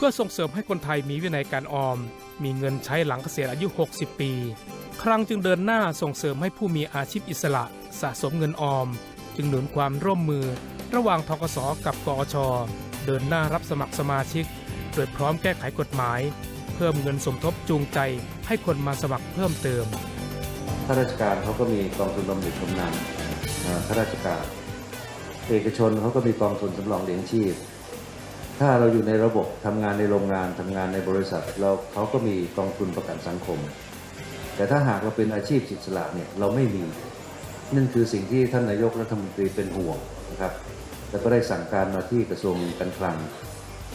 เพื่อส่งเสริมให้คนไทยมีวินัยการออม มีเงินใช้หลังเกษียณอายุ 60 ปี ครั้งจึงเดินหน้าส่งเสริมให้ผู้มีอาชีพอิสระสะสมเงินออม จึงหนุนความร่วมมือ ระหว่างทกสกับกอชเดินหน้ารับสมัครสมาชิก โดยพร้อมแก้ไขกฎหมาย เพิ่มเงินสมทบจูงใจให้คนมาสมัครเพิ่มเติมข้าราชการเขาก็มีกองทุนบำเหน็จบำนาญข้าราชการ เอกชนเขาก็มีกองทุนสำรองเลี้ยงชีพ ถ้าเราอยู่ในระบบทำงานในโรงงานทำงานในบริษัท เราเขาก็มีกองทุนประกันสังคม แต่ถ้าหากเราเป็นอาชีพอิสระเนี่ยเราไม่มีนั่นคือสิ่งที่ท่านนายกรัฐมนตรีเป็นห่วงนะครับแล้วก็ได้สั่งการมาที่กระทรวงการคลัง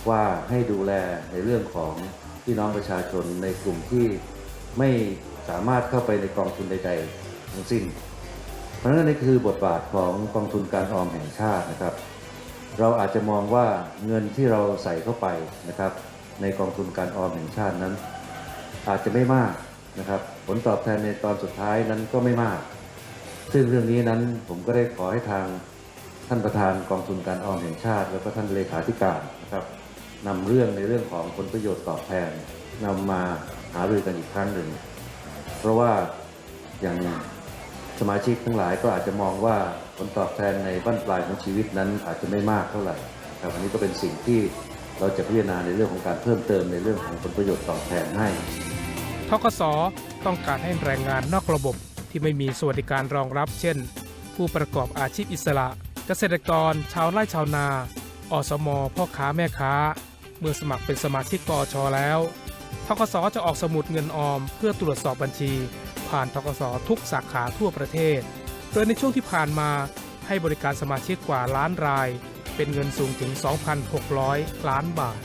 ว่าให้ดูแลในเรื่องของพี่น้องประชาชนในกลุ่มที่ไม่สามารถเข้าไปในกองทุนใด ๆ ทั้งสิ้น เพราะฉะนั้นนี่คือบทบาทของกองทุนการออมแห่งชาตินะครับ เราอาจจะมองว่าเงินที่เราใส่เข้าไปนะครับ ในกองทุนการออมแห่งชาตินั้น อาจจะไม่มากนะครับ ผลตอบแทนในตอนสุดท้ายนั้นก็ไม่มาก ซึ่งเรื่องนี้นั้นผมก็ได้ขอให้ทางท่านประธานกองทุนการออมแห่งชาติ แล้วก็ท่านเลขาธิการนะครับนำเรื่องในเรื่องของผลประโยชน์ตอบแทนนำมาหารือกันอีกครั้งหนึ่ง เพราะว่าอย่างสมาชิกทั้งหลายก็อาจจะมองว่าผลตอบแทนในบั้นปลายของชีวิตนั้นอาจจะไม่มากเท่าไหร่ครับอันนี้ก็เป็นสิ่งที่เราจะพิจารณาในเรื่องของการเพิ่มเติมในเรื่องของผลประโยชน์ตอบแทนให้ทกสต้องการให้แรงงานนอกระบบที่ไม่มีสวัสดิการรองรับ เช่น ผู้ประกอบอาชีพอิสระ เกษตรกร ชาวไร่ชาวนา อสม พ่อค้าแม่ค้า เมื่อสมัครเป็นสมาชิกกอชแล้วทกสจะออกสมุดเงินออม เพื่อตรวจสอบบัญชี ผ่านทกสทุกสาขาทั่วประเทศ โดยในช่วงที่ผ่านมาให้บริการสมาชิกกว่าล้านราย เป็นเงินสูงถึง 2,600 ล้านบาท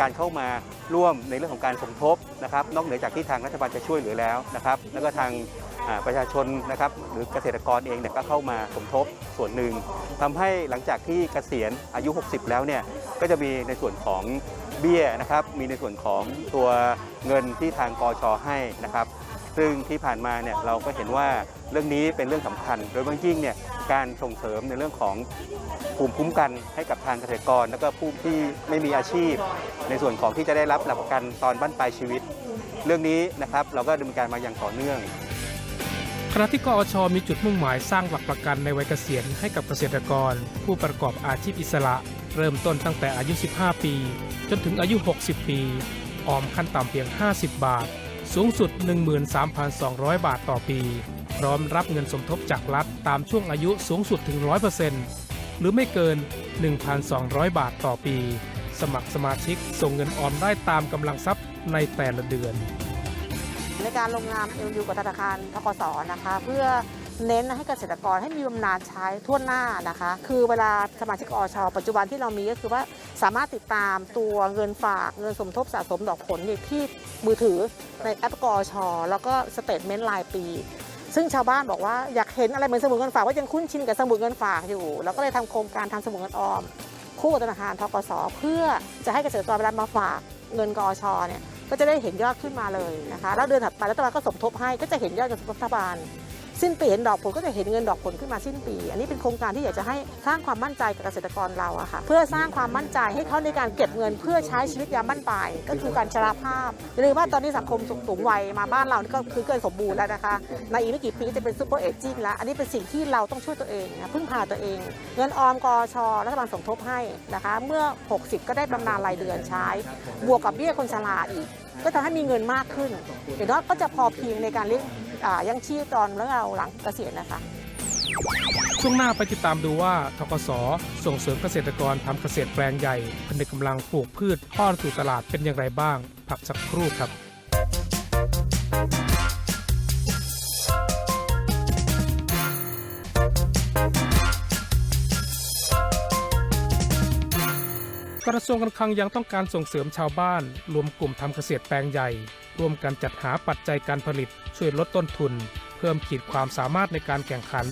การเข้ามาร่วมในเรื่องของการสมทบนะครับ นอกเหนือจากที่ทางรัฐบาลจะช่วยเหลือแล้วนะครับ แล้วก็ทางประชาชนนะครับหรือเกษตรกรเองเนี่ยก็เข้ามาสมทบส่วนหนึ่งทำให้หลังจากที่เกษียณอายุ 60 แล้วเนี่ยก็จะมีในส่วนของเบี้ยนะครับ มีในส่วนของตัวเงินที่ทางกอชให้นะครับ ซึ่งที่ผ่านมาเนี่ยเราก็เห็นว่าเรื่องนี้เป็นเรื่องสำคัญ โดยเฉพาะยิ่งเนี่ยการส่งเสริมในเรื่องของภูมิคุ้มกันให้กับทางเกษตรกร แล้วก็ผู้ที่ไม่มีอาชีพ ในส่วนของที่จะได้รับหลักประกันตอนบั้นปลายชีวิต เรื่องนี้นะครับเราก็ดำเนินการมาอย่างต่อเนื่องขณะที่กอชมีจุดมุ่งหมายสร้างหลักประกันในวัยเกษียณให้กับเกษตรกร ผู้ประกอบอาชีพอิสระ เริ่มต้นตั้งแต่อายุ 15 ปี จนถึงอายุ 60 ปี ออมขั้นต่ำเพียง 50 บาท สูงสุด 13,200 บาทต่อปี พร้อมรับเงินสมทบจากรัฐตามช่วงอายุสูงสุดถึง 100%หรือไม่เกิน 1,200 บาทต่อปี สมัครสมาชิกส่งเงินออมได้ตามกำลังทรัพย์ในแต่ละเดือน ในการลงนาม MU กับธนาคารทกสนะคะ เพื่อ เน้นให้เกษตรกรให้มีบำนาญใช้ทั่วหน้านะคะ คือเวลาสมาชิกอชปัจจุบันที่เรามีก็คือว่าสามารถติดตามตัวเงินฝากเงินสมทบสะสมดอกผลเนี่ยที่มือถือในแอปกอชแล้วก็สเตทเมนต์รายปี ซึ่งชาวบ้านบอกว่าอยากเห็นอะไรเหมือนสมุดเงินฝากว่ายังคุ้นชินกับสมุดเงินฝากอยู่ แล้วก็เลยทำโครงการทำสมุดเงินออม คู่กับธนาคารทกสเพื่อจะให้เกษตรกรเวลามาฝากเงินกอชเนี่ยก็จะได้เห็นยอดขึ้นมาเลยนะคะ แล้วเดือนถัดไปรัฐบาลก็สมทบให้ก็จะเห็นยอดจากรัฐบาล สิ้นปีเห็นดอกผลก็จะเห็นเงินดอกผลขึ้นมาสิ้นปี อันนี้เป็นโครงการที่อยากจะให้สร้างความมั่นใจกับเกษตรกรเราอะค่ะเพื่อสร้างความมั่นใจให้เขาในการเก็บเงินเพื่อใช้ชีวิตยามบั้นปลายก็คือการชราภาพอย่าลืมว่าตอนนี้สังคมสูงวัยมาบ้านเรานี่ก็คือเกินสมบูรณ์แล้วนะคะในอีกไม่กี่ปีจะเป็นซูเปอร์เอจจิ้งแล้วอันนี้เป็นสิ่งที่เราต้องช่วยตัวเองนะพึ่งพาตัวเอง เงินออมกอชรัฐบาลสมทบให้นะคะเมื่อ 60 ก็ได้บำนาญรายเดือนใช้ บวกกับเบี้ยคนชราอีก ก็ทำให้มีเงินมากขึ้นเดี๋ยวน้อยก็จะพอเพียงในการเลี้ยง ยังชีพตอนแล้วเราหลังเกษียณนะคะ ช่วงหน้าไปติดตามดูว่าทกสส่งเสริมเกษตรกรทำเกษตรแปลงใหญ่ผนึกกำลังปลูกพืชป้อนสู่ตลาดเป็นอย่างไรบ้าง พักสักครู่ครับกระทรวงการคลังยังต้องการส่งเสริมชาวบ้าน รวมกลุ่มทำเกษตรแปลงใหญ่ ร่วมกันจัดหาปัจจัยการผลิต ช่วยลดต้นทุน เพิ่มขีดความสามารถในการแข่งขัน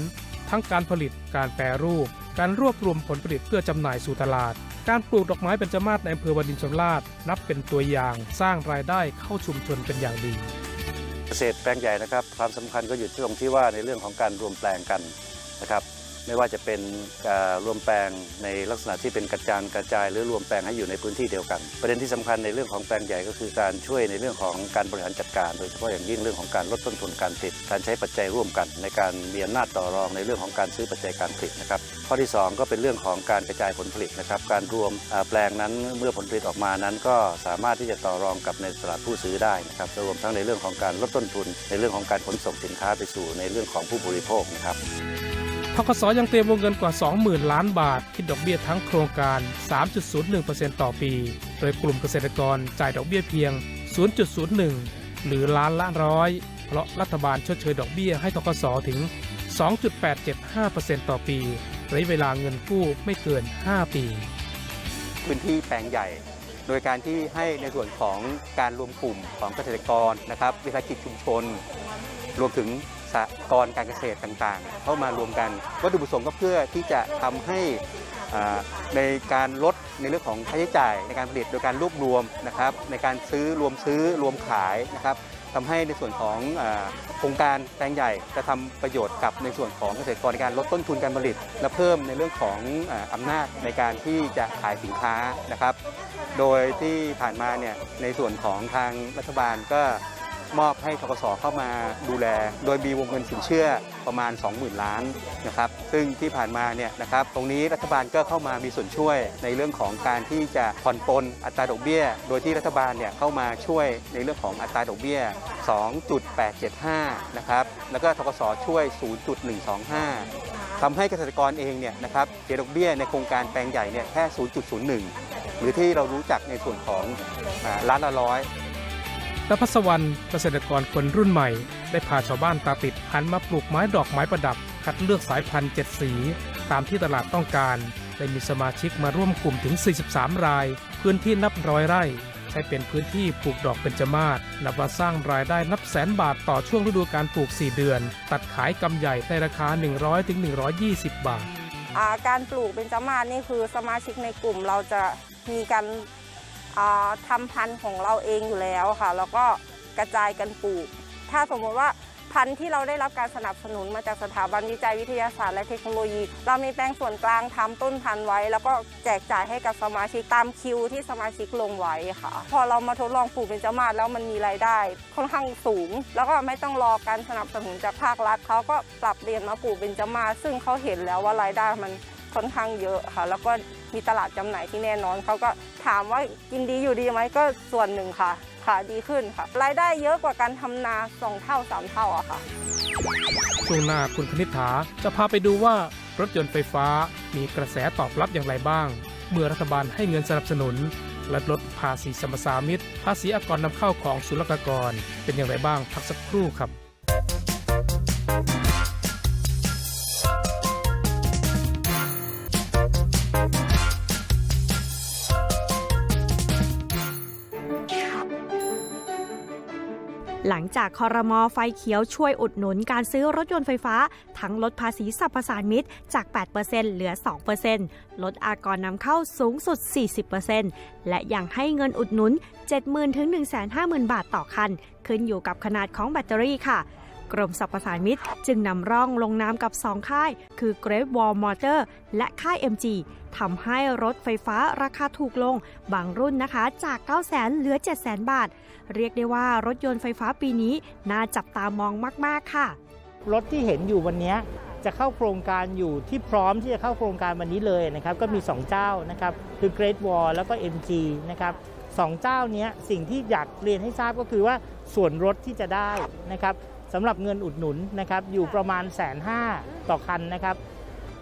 ทั้งการผลิต การแปรรูป การรวบรวมผลผลิตเพื่อจำหน่ายสู่ตลาด การปลูกดอกไม้เป็นจมาศในอำเภอวารินชำราบนับเป็นตัวอย่างสร้างรายได้เข้าชุมชนเป็นอย่างดี เกษตรแปลงใหญ่นะครับ ความสำคัญก็อยู่ที่ตรงที่ว่าในเรื่องของการรวมแปลงกันนะครับ ไม่ว่าจะเป็นรวมแปลงในลักษณะที่เป็นกระจายกระจาย หรือรวมแปลงให้อยู่ในพื้นที่เดียวกัน ประเด็นที่สำคัญในเรื่องของแปลงใหญ่ก็คือการช่วยในเรื่องของการบริหารจัดการ โดยเฉพาะอย่างยิ่งเรื่องของการลดต้นทุนการผลิตการใช้ปัจจัยร่วมกัน ในการมีอำนาจต่อรองในเรื่องของการซื้อปัจจัยการผลิตนะครับข้อที่ 2 ก็เป็นเรื่องของการกระจายผลผลิตนะครับการรวมแปลงนั้นเมื่อผลผลิตออกมานั้น ก็สามารถที่จะต่อรองกับในตลาดผู้ซื้อได้นะครับรวมทั้งในเรื่องของการลดต้นทุน ในเรื่องของการขนส่งสินค้าไปสู่ในเรื่องของผู้บริโภคนะครับ ทกสยังเตรียมวงเงินกว่า 20,000 ล้านบาท คิดดอกเบี้ยทั้งโครงการ 3.01%ต่อปี โดยกลุ่มเกษตรกรจ่ายดอกเบี้ยเพียง 0.01 หรือล้านละร้อย เพราะรัฐบาลชดเชยดอกเบี้ยให้ทกสถึง 2.875%ต่อปีระยะเวลาเงินกู้ไม่เกิน 5 ปี พื้นที่แปลงใหญ่ โดยการที่ให้ในส่วนของการรวมกลุ่มของเกษตรกรนะครับวิสาหกิจชุมชน รวมถึง สหกรการเกษตรต่างๆ เข้ามารวมกันวัตถุประสงค์ก็เพื่อที่จะทำให้ในการลดในเรื่องของค่าใช้จ่ายในการผลิตโดยการรวบรวมนะครับ ในการซื้อรวมซื้อรวมขายนะครับทำให้ในส่วนของโครงการแปลงใหญ่จะทำประโยชน์กับในส่วนของเกษตรกรในการลดต้นทุนการผลิต และเพิ่มในเรื่องของอาอำนาจในการที่จะขายสินค้านะครับ โดยที่ผ่านมาเนี่ยในส่วนของทางรัฐบาลก็ มอบให้ทกสเข้ามาดูแล โดยมีวงเงินสินเชื่อประมาณ 20,000 ล้านนะครับซึ่งที่ผ่านมาเนี่ยนะครับตรงนี้รัฐบาลก็เข้ามามีส่วนช่วยในเรื่องของการที่จะผ่อนปลนอัตราดอกเบี้ย โดยที่รัฐบาลเนี่ยเข้ามาช่วยในเรื่องของอัตราดอกเบี้ย 2.875 นะครับแล้วก็ทกสช่วย 0.125ทำให้เกษตรกรเองเนี่ยนะครับเสียดอกเบี้ยในโครงการแปลงใหญ่เนี่ยแค่ 0.01 หรือที่เรารู้จักในส่วนของอล้านละร้อย นภัสวรรณเกษตรกรคนรุ่นใหม่ ได้พาชาวบ้านตาติดหันมาปลูกไม้ดอกไม้ประดับ คัดเลือกสายพันธุ์เจ็ดสี ตามที่ตลาดต้องการ ได้มีสมาชิกมาร่วมกลุ่มถึง 43 ราย พื้นที่นับร้อยไร่ ใช้เป็นพื้นที่ปลูกดอกเบญจมาศนับว่าสร้างรายได้นับแสนบาทต่อช่วงฤดูการปลูก 4 เดือน ตัดขายกำใหญ่ในราคา 100-120 บาท การปลูกเบญจมาศนี่คือสมาชิกในกลุ่มเราจะมีการ ทำพันธุ์ของเราเองอยู่แล้วค่ะ แล้วก็กระจายกันปลูก ถ้าสมมติว่าพันธุ์ที่เราได้รับการสนับสนุนมาจากสถาบันวิจัยวิทยาศาสตร์และเทคโนโลยี เรามีแปลงส่วนกลางทำต้นพันธุ์ไว้ แล้วก็แจกจ่ายให้กับสมาชิกตามคิวที่สมาชิกลงไว้ค่ะ พอเรามาทดลองปลูกเบญจมาศแล้วมันมีรายได้ ค่อนข้างสูง แล้วก็ไม่ต้องรอการสนับสนุนจากภาครัฐเขาก็ปรับเปลี่ยนมาปลูกเบญจมาศซึ่งเขาเห็นแล้วว่ารายได้มัน ค่อนข้างเยอะค่ะ แล้วก็มีตลาดจำหน่ายที่แน่นอนเขาก็ถามว่ากินดีอยู่ดีไหมก็ส่วนหนึ่งค่ะ ค่ะดีขึ้นค่ะ รายได้เยอะกว่าการทำนาสองเท่าสามเท่าอะค่ะช่วงหน้าคุณคณิษฐาจะพาไปดูว่ารถยนต์ไฟฟ้ามีกระแสตอบรับอย่างไรบ้าง เมื่อรัฐบาลให้เงินสนับสนุนและลดภาษีสมรสามิตภาษีอากรนำเข้าของศุลกากร เป็นอย่างไรบ้างพักสักครู่ครับ หลังจากคอรมอไฟเขียวช่วยอุดหนุนการซื้อรถยนต์ไฟฟ้า ทั้งลดภาษีสรรพสานมิตจาก 8%เหลือ 2%ลดอากรนำเข้าสูงสุด 40%และยังให้เงินอุดหนุน 70,000ถึง150,000 บาทต่อคัน ขึ้นอยู่กับขนาดของแบตเตอรี่ค่ะ กรมสรรพสานมิตจึงนำร่องลงนามกับ 2 ค่าย คือ Great Wall Motor และค่าย MG ทำให้รถไฟฟ้าราคาถูกลง บางรุ่นนะคะจาก 900,000 เหลือ 7 0 0 0 0 บาท เรียกได้ว่ารถยนต์ไฟฟ้าปีนี้น่าจับตามองมาก ๆ ค่ะ รถที่เห็นอยู่วันนี้จะเข้าโครงการอยู่ที่พร้อมที่จะเข้าโครงการวันนี้เลยนะครับก็มี 2 เจ้านะครับคือ Great Wall แล้วก็ MG นะครับสองเจ้านี้สิ่งที่อยากเรียนให้ทราบก็คือว่าส่วนรถที่จะได้นะครับ สำหรับเงินอุดหนุนนะครับอยู่ประมาณแสนห้าต่อคันนะครับ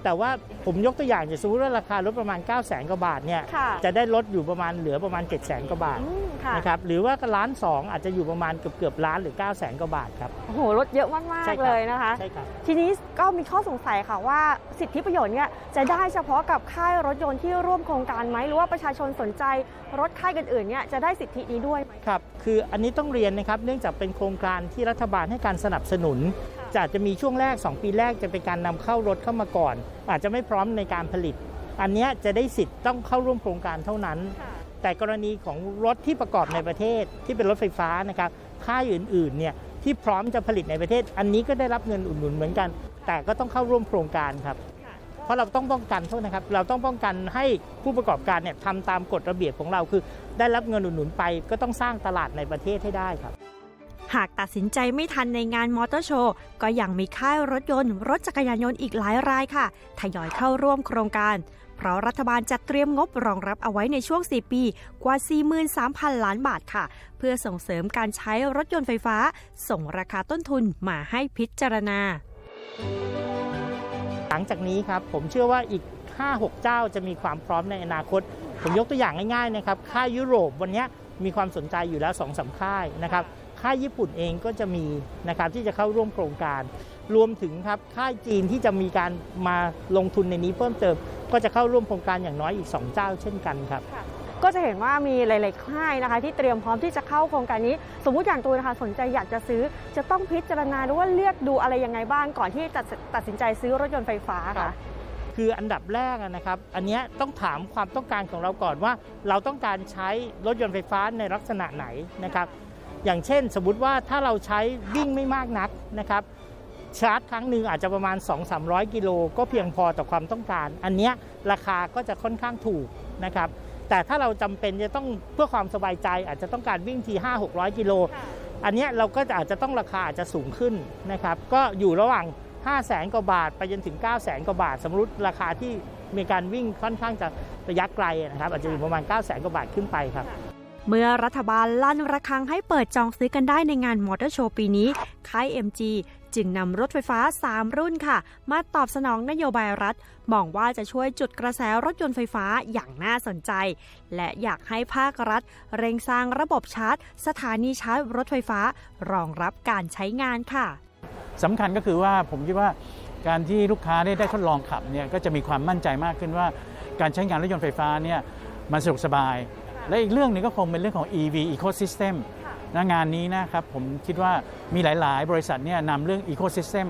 แต่ว่าผมยกตัวอย่างอย่างสมมติว่าราคารถประมาณ 9 0 0แสนกว่าบาทเนี่ยค่ะจะได้ลดอยู่ประมาณเหลือประมาณ 7 0 0แสนกว่าบาทอืมค่ะนะครับหรือว่าล้านสองอาจจะอยู่ประมาณเกือบเกือบๆล้านหรือ 9 0 0แสนกว่าบาทครับ โอ้โหรถเยอะมากใช่ครับ ๆ เลยนะคะ ใช่ครับ ทีนี้ก็มีข้อสงสัยค่ะว่าสิทธิประโยชน์เนี่ยจะได้เฉพาะกับค่ายรถยนต์ที่ร่วมโครงการไหมหรือว่าประชาชนสนใจรถค่ายอื่นๆเนี่ยจะได้สิทธินี้ด้วยไหม ครับ คืออันนี้ต้องเรียนนะครับ เนื่องจากเป็นโครงการที่รัฐบาลให้การสนับสนุนจะ อาจจะมีช่วงแรก 2 ปีแรกจะเป็นการนำเข้ารถเข้ามาก่อน อาจจะไม่พร้อมในการผลิต อันเนี้ยจะได้สิทธิ์ต้องเข้าร่วมโครงการเท่านั้น แต่กรณีของรถที่ประกอบในประเทศที่เป็นรถไฟฟ้านะครับค่ายอื่นๆเนี่ยที่พร้อมจะผลิตในประเทศ อันนี้ก็ได้รับเงินอุดหนุนเหมือนกัน แต่ก็ต้องเข้าร่วมโครงการครับเพราะเราต้องป้องกันโทษนะครับ เราต้องป้องกันให้ผู้ประกอบการเนี่ยทำตามกฎระเบียบของเราคือ ได้รับเงินอุดหนุนไปก็ต้องสร้างตลาดในประเทศให้ได้ครับ หากตัดสินใจไม่ทันในงานมอเตอร์โชว์ ก็ยังมีค่ายรถยนต์ รถจักรยานยนต์อีกหลายรายค่ะ ทยอยเข้าร่วมโครงการ เพราะรัฐบาลจัดเตรียมงบรองรับเอาไว้ในช่วง 4 ปี กว่า 43,000 ล้านบาทค่ะ เพื่อส่งเสริมการใช้รถยนต์ไฟฟ้า ส่งราคาต้นทุนมาให้พิจารณา หลังจากนี้ครับผมเชื่อว่าอีก 5-6 เจ้าจะมีความพร้อมในอนาคต ผมยกตัวอย่างง่ายๆนะครับค่ายยุโรปวันนี้มีความสนใจอยู่แล้ว2อสาค่ายนะครับ ค่ายญี่ปุ่นเองก็จะมีนะครับที่จะเข้าร่วมโครงการ รวมถึงครับค่ายจีนที่จะมีการมาลงทุนในนี้เพิ่มเติม ก็จะเข้าร่วมโครงการอย่างน้อยอีก 2 เจ้าเช่นกันครับก็จะเห็นว่ามีหลาย ๆ ค่ายนะคะ ที่เตรียมพร้อมที่จะเข้าโครงการนี้ สมมุติอย่างตัวนะคะสนใจอยากจะซื้อจะต้องพิจารณาหรือว่าเลือกดูอะไรยังไงบ้างก่อนที่จะตัดสินใจซื้อรถยนต์ไฟฟ้าครัค่ะบคืออันดับแรกอะนะครับ อันเนี้ยต้องถามความต้องการของเราก่อนว่า เราต้องการใช้รถยนต์ไฟฟ้าในลักษณะไหนนะครับ อย่างเช่น สมมุติว่าถ้าเราใช้วิ่งไม่มากนักนะครับชาร์จครั้งหนึ่งอาจจะประมาณ 2-300 กิโลก็เพียงพอต่อความต้องการ อันเนี้ยราคาก็จะค่อนข้างถูกนะครับแต่ถ้าเราจำเป็นจะต้องเพื่อความสบายใจ อาจจะต้องการวิ่งที 5-600 กิโล อันเนี้ยเราก็จะอาจจะต้องราคาอาจจะสูงขึ้นนะครับก็อยู่ระหว่าง 5 0 0แสนกว่าบาท ไปจนถึง 9 0 0แสนกว่าบาท สมมติราคาที่มีการวิ่งค่อนข้างจะระยะไกลนะครับอาจจะอยู่ประมาณ 9 0 0แสนกว่าบาทขึ้นไปครับ เมื่อรัฐบาลลั่นระฆังให้เปิดจองซื้อกันได้ในงานมอเตอร์โชว์ปีนี้ ค่าย MG จึงนำรถไฟฟ้า 3 รุ่นค่ะ มาตอบสนองนโยบายรัฐ มองว่าจะช่วยจุดกระแสรถยนต์ไฟฟ้าอย่างน่าสนใจ และอยากให้ภาครัฐ เร่งสร้างระบบชาร์จ สถานีชาร์จรถไฟฟ้า รองรับการใช้งานค่ะสำคัญก็คือว่าผมคิดว่าการที่ลูกค้าได้ได้ทดลองขับเนี่ยก็จะมีความมั่นใจมากขึ้นว่า การใช้งานรถยนต์ไฟฟ้าเนี่ยมันสะดวกสบาย และอีกเรื่องหนึงก็คงเป็นเรื่องของ EV ecosystem นะงานนี้นะครับผมคิดว่ามีหลาย ๆ บริษัทเนี่ยนำเรื่อง ecosystem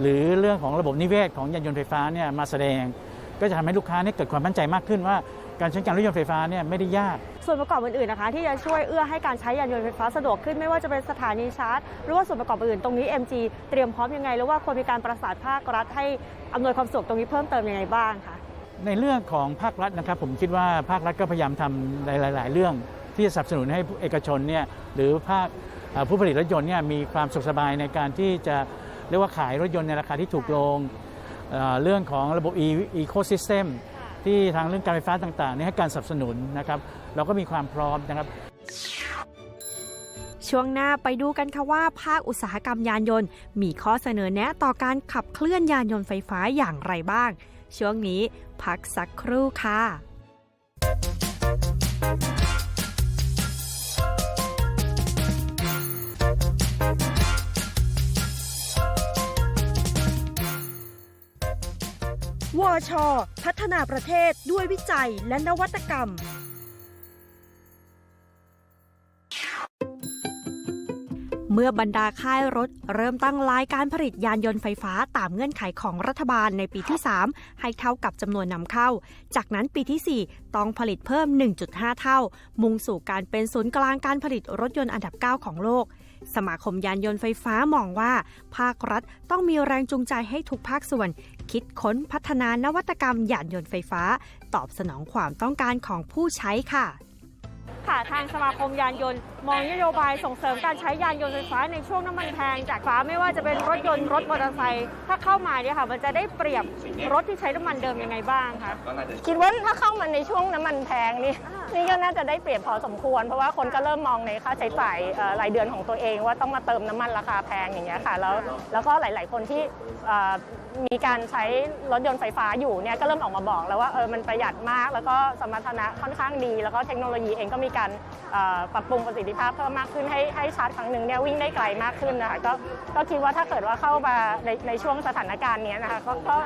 หรือเรื่องของระบบนิเวศของยานยนต์ไฟฟ้าเนี่ยมาแสดง ก็จะทำให้ลูกค้าเนี่ยเกิดความมั่นใจมากขึ้นว่าการใช้งานรถยนต์ไฟฟ้าเนี่ยไม่ได้ยาก ส่วนประกอบอื่นๆนะคะ ที่จะช่วยเอื้อให้การใช้ยานยนต์ไฟฟ้าสะดวกขึ้นไม่ว่าจะเป็นสถานีชาร์จ หรือว่าส่วนประกอบอื่นตรงนี้ MG เตรียมพร้อมยังไง หรือว่าควรมีการประสานภาครัฐให้อำนวยความสะดวกตรงนี้เพิ่มเติมยังไงบ้างคะ ในเรื่องของภาครัฐนะครับ ผมคิดว่าภาครัฐก็พยายามทำหลาย ๆ เรื่อง ที่จะสนับสนุนให้เอกชนเนี่ยหรือภาคผู้ผลิตรถยนต์เนี่ยมีความสุขสบายในการที่จะเรียกว่าขายรถยนต์ในราคาที่ถูกลง เรื่องของระบบ Ecosystem ที่ทางเรื่องการไฟฟ้าต่างๆเนี่ยให้การสนับสนุนนะครับ เราก็มีความพร้อมนะครับ ช่วงหน้าไปดูกันค่ะว่าภาคอุตสาหกรรมยานยนต์ มีข้อเสนอแนะต่อการขับเคลื่อนยานยนต์ไฟฟ้าอย่างไรบ้าง ช่วงนี้พักสักครู่ค่ะ วช พัฒนาประเทศด้วยวิจัยและนวัตกรรม เมื่อบรรดาค่ายรถเริ่มตั้งรายการผลิตยานยนต์ไฟฟ้าตามเงื่อนไขของรัฐบาลในปีที่ 3 ให้เท่ากับจำนวนนำเข้า จากนั้นปีที่ 4 ต้องผลิตเพิ่ม 1.5 เท่า มุ่งสู่การเป็นศูนย์กลางการผลิตรถยนต์อันดับ 9 ของโลก สมาคมยานยนต์ไฟฟ้ามองว่า ภาครัฐต้องมีแรงจูงใจให้ทุกภาคส่วน คิดค้นพัฒนานวัตกรรมยานยนต์ไฟฟ้า ตอบสนองความต้องการของผู้ใช้ค่ะ ค่ะทางสมาคมยานยนต์ มองนโยบายส่งเสริมการใช้ยานยนต์ไฟฟ้าในช่วงน้ำมันแพงจากฟ้าไม่ว่าจะเป็นรถยนต์รถมอเตอร์ไซค์ถ้าเข้ามาเนี่ยค่ะ มันจะได้เปรียบรถที่ใช้น้ำมันเดิมยังไงบ้างคะคิดว่าถ้าเข้ามาในช่วงน้ำมันแพงนี่นี่ก็น่าจะได้เปรียบพอสมควร เพราะว่าคนก็เริ่มมองในค่าใช้จ่ายเอ่อรายเดือนของตัวเองว่าต้องมาเติมน้ำมันราคาแพงอย่างเงี้ยค่ะแล้วแล้วก็หลาย ๆ คนที่เอ่อ มีการใช้รถยนต์ไฟฟ้าอยู่เนี่ยก็เริ่มออกมาบอกแล้วว่าเออมันประหยัดมาก แล้วก็สมรรถนะค่อนข้างดี แล้วก็เทคโนโลยีเองก็มีการปรับปรุงประสิทธิภาพเพิ่มมากขึ้นให้ให้ชาร์จครั้งหนึ่งเนี่ยวิ่งได้ไกลมากขึ้นนะคะก็ก็คิดว่าถ้าเกิดว่าเข้ามาในในช่วงสถานการณ์นี้นะคะก็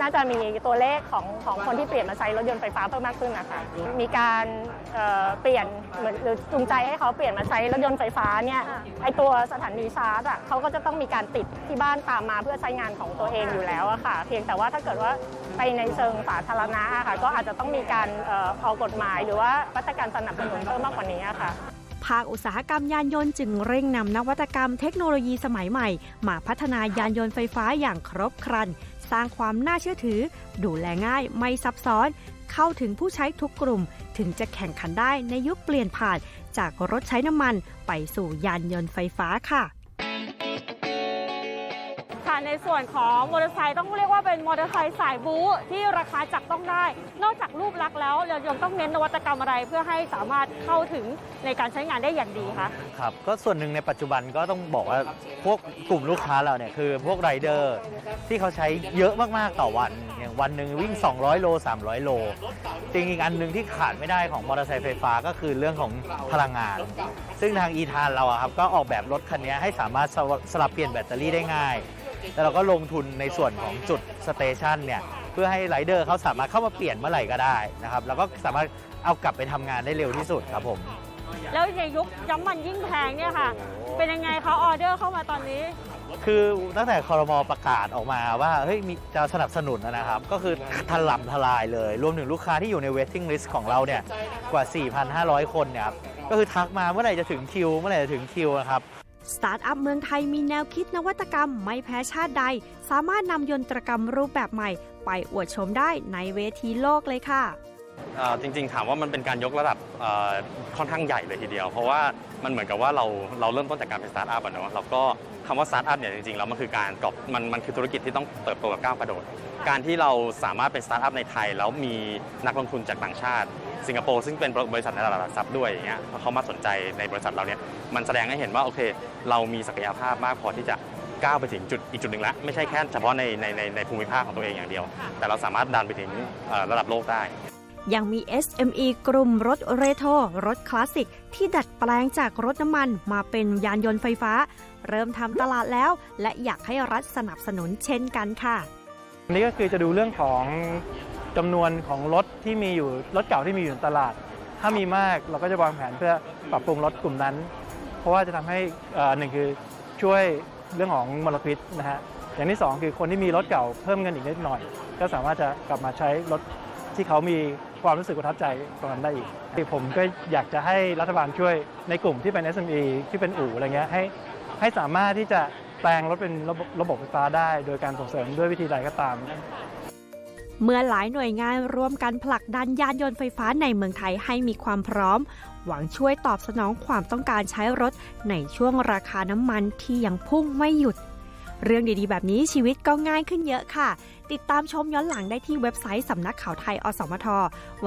น่าจะมีตัวเลขของของคนที่เปลี่ยนมาใช้รถยนต์ไฟฟ้าเพิ่มมากขึ้นนะคะมีการเอ่อเปลี่ยนเหมือนหรือจูงใจให้เขาเปลี่ยนมาใช้รถยนต์ไฟฟ้าเนี่ยไอตัวสถานีชาร์จอะเขาก็จะต้องมีการติดที่บ้านตามมาเพื่อใช้งานของตัวเองอยู่แล้วอะค่ะ เพียงแต่ว่าถ้าเกิดว่าไปในเชิงสาธารณะอะค่ะ ก็อาจจะต้องมีการเอ่อออกกฎหมายหรือว่ามาตรการสนับสนุนเพิ่มมากกว่านี้อะค่ะภาคอุตสาหกรรมยานยนต์จึงเร่งนำนวัตกรรมเทคโนโลยีสมัยใหม่ มาพัฒนายานยนต์ไฟฟ้าอย่างครบครัน สร้างความน่าเชื่อถือ ดูแลง่ายไม่ซับซ้อน เข้าถึงผู้ใช้ทุกกลุ่ม ถึงจะแข่งขันได้ในยุคเปลี่ยนผ่าน จากรถใช้น้ำมันไปสู่ยานยนต์ไฟฟ้าค่ะ ในส่วนของมอเตอร์ไซค์ต้องเรียกว่าเป็นมอเตอร์ไซค์สายบู๊ที่ราคาจับต้องได้ นอกจากรูปลักษณ์แล้วเรายังต้องเน้นนวัตกรรมอะไรเพื่อให้สามารถเข้าถึงในการใช้งานได้อย่างดีคะครับก็ส่วนหนึ่งในปัจจุบันก็ต้องบอกว่าพวกกลุ่มลูกค้าเราเนี่ยคือพวกไรเดอร์ที่เขาใช้เยอะมากๆต่อวันอย่างวันหนึ่งวิ่ง 200 โล 300 โล จริงอีกอันหนึ่งที่ขาดไม่ได้ของมอเตอร์ไซค์ไฟฟ้าก็คือเรื่องของพลังงาน ซึ่งทางอีทานเราอะครับก็ออกแบบรถคันนี้ให้สามารถสวสลับเปลี่ยนแบตเตอรี่ได้ง่าย แล้วเราก็ลงทุนในส่วนของจุดสเตชันเนี่ยเพื่อให้ไรเดอร์เขาสามารถเข้ามาเปลี่ยนเมื่อไหร่ก็ได้นะครับแล้วก็สามารถเอากลับไปทำงานได้เร็วที่สุดครับผม แล้วในยุคน้ำมันยิ่งแพงเนี่ยค่ะ เป็นยังไงคะออเดอร์เข้ามาตอนนี้ คือตั้งแต่คอรมอประกาศออกมาว่าเฮ้ยมีจะสนับสนุนนะครับ ก็คือถล่มทลายเลย รวมถึงลูกค้าที่อยู่ใน waiting list ของเราเนี่ยกว่า 4,500 คนเนี่ยครับก็คือทักมาเมื่อไหร่จะถึงคิว เมื่อไหร่จะถึงคิวนะครับ สตาร์ทอัพเมืองไทยมีแนวคิดนวัตกรรมไม่แพ้ชาติใด สามารถนำยนตรกรรมรูปแบบใหม่ ไปอวดชมได้ในเวทีโลกเลยค่ะจริงๆ ถามว่ามันเป็นการยกระดับค่อนข้างใหญ่เลยทีเดียว เพราะว่ามันเหมือนกับว่าเราเราเริ่มต้นจากการเป็นสตาร์ทอัพอะเนาะแล้วก็คำว่าสตาร์ทอัพเนี่ยจริงๆแล้วมันคือการกอบมันมันคือธุรกิจที่ต้องเติบโตกับก้าวกระโดด การที่เราสามารถเป็นสตาร์ทอัพในไทย แล้วมีนักลงทุนจากต่างชาติ สิงคโปร์ซึ่งเป็นบริษัทในตลาดหลักทรัพย์ด้วยอย่างเงี้ยเขามาสนใจในบริษัทเราเนี่ยมันแสดงให้เห็นว่าโอเค เรามีศักยภาพมากพอที่จะก้าวไปถึงจุดอีกจุดหนึ่งแล้วไม่ใช่แค่เฉพาะในในในในภูมิภาคของตัวเองอย่างเดียว แต่เราสามารถดันไปถึงเอ่อระดับโลกได้ ยังมี SME กลุ่มรถเรโทรรถคลาสสิก ที่ดัดแปลงจากรถน้ำมันมาเป็นยานยนต์ไฟฟ้า เริ่มทำตลาดแล้ว และอยากให้รัฐสนับสนุนเช่นกันค่ะอันนี้ก็คือจะดูเรื่องของ จำนวนของรถที่มีอยู่รถเก่าที่มีอยู่ในตลาด ถ้ามีมากเราก็จะวางแผนเพื่อปรับปรุงรถกลุ่มนั้น เพราะว่าจะทำให้อ่อหนึ่งคือช่วยเรื่องของมลพิษนะฮะอย่างที่สองคือคนที่มีรถเก่าเพิ่มเงินอีกนิดหน่อย ก็สามารถจะกลับมาใช้รถที่เขามีความรู้สึกประทับใจตรงนั้นได้อีกผมก็อยากจะให้รัฐบาลช่วยในกลุ่มที่เป็น SME ที่เป็นอู่อะไรเงี้ยให้ให้สามารถที่จะแปลงรถเป็นระบบระบบไฟฟ้าได้ โดยการส่งเสริมด้วยวิธีใดก็ตาม เมื่อหลายหน่วยงานร่วมกันผลักดันยานยนต์ไฟฟ้าในเมืองไทยให้มีความพร้อม หวังช่วยตอบสนองความต้องการใช้รถในช่วงราคาน้ำมันที่ยังพุ่งไม่หยุด เรื่องดีๆ แบบนี้ชีวิตก็ง่ายขึ้นเยอะค่ะ ติดตามชมย้อนหลังได้ที่เว็บไซต์สำนักข่าวไทยอสมท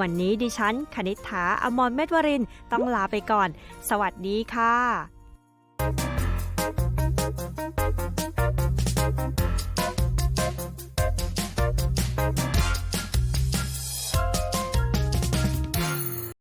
วันนี้ดิฉันคณิษฐาอมรเมธวรินต้องลาไปก่อน สวัสดีค่ะ